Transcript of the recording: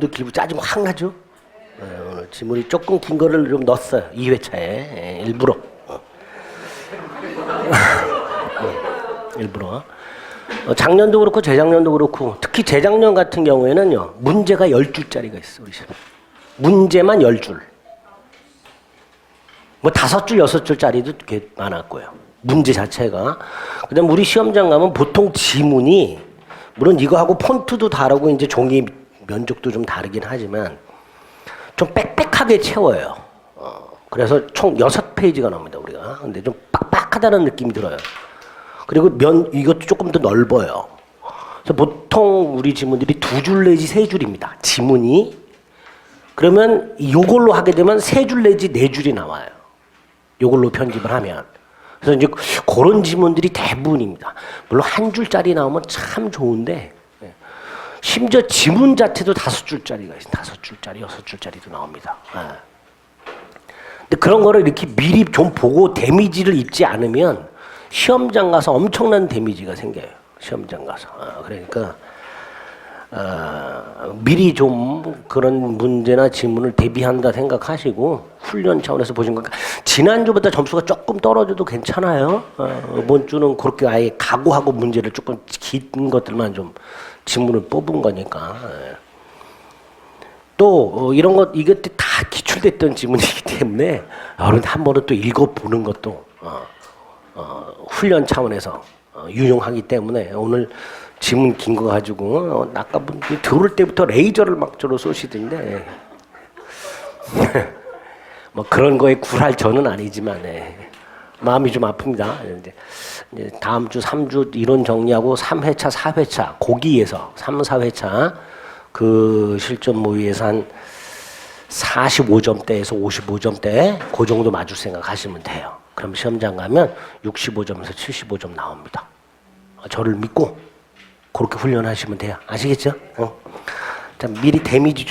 지문도 길고 짜증 확 나죠? 예, 오늘 지문이 조금 긴 거를 좀 넣었어요. 2회차에 예, 일부러. 어. 일부러. 어, 작년도 그렇고 재작년도 그렇고 특히 재작년 같은 경우에는요. 문제가 10줄짜리가 있어. 우리 시험. 문제만 10줄. 뭐 다섯 줄 여섯 줄짜리도 꽤 많았고요. 문제 자체가. 그다음 우리 시험장 가면 보통 지문이 물론 이거 하고 폰트도 다르고 이제 종이 면적도 좀 다르긴 하지만 좀 빽빽하게 채워요. 어, 그래서 총 여섯 페이지가 나옵니다 우리가. 근데 좀 빡빡하다는 느낌이 들어요. 그리고 면 이것도 조금 더 넓어요. 그래서 보통 우리 지문들이 두 줄 내지 세 줄입니다. 지문이 그러면 이걸로 하게 되면 세 줄 내지 네 줄이 나와요. 요걸로 편집을 하면. 그래서 이제 그런 지문들이 대부분입니다. 물론 한 줄짜리 나오면 참 좋은데, 예. 심지어 지문 자체도 다섯 줄짜리가 있어요. 다섯 줄짜리, 여섯 줄짜리도 나옵니다. 예. 근데 그런 거를 이렇게 미리 좀 보고 데미지를 입지 않으면 시험장 가서 엄청난 데미지가 생겨요. 시험장 가서. 아, 그러니까 어, 미리 좀 그런 문제나 질문을 대비한다 생각하시고 훈련 차원에서 보신 거니까 지난주보다 점수가 조금 떨어져도 괜찮아요. 어, 이번 주는 그렇게 아예 각오하고 문제를 조금 긴 것들만 좀 질문을 뽑은 거니까. 예. 또 어, 이런 것 이것도 다 기출됐던 지문이기 때문에 여러분 한 번은 또 읽어보는 것도 어, 어, 훈련 차원에서 어, 유용하기 때문에 오늘 지문 긴 거 가지고 어, 아까 분 들어올 때부터 레이저를 막 저로 쏘시던데 뭐 그런 거에 굴할 저는 아니지만 예. 마음이 좀 아픕니다. 이제, 다음 주 3주 이론 정리하고 3회차, 4회차 고기에서 3, 4회차 그 실전 모의에서 한 45점대에서 55점대 그 정도 맞을 생각하시면 돼요. 그럼 시험장 가면 65점에서 75점 나옵니다. 어, 저를 믿고 그렇게 훈련하시면 돼요. 아시겠죠? 어. 자, 미리 데미지 좀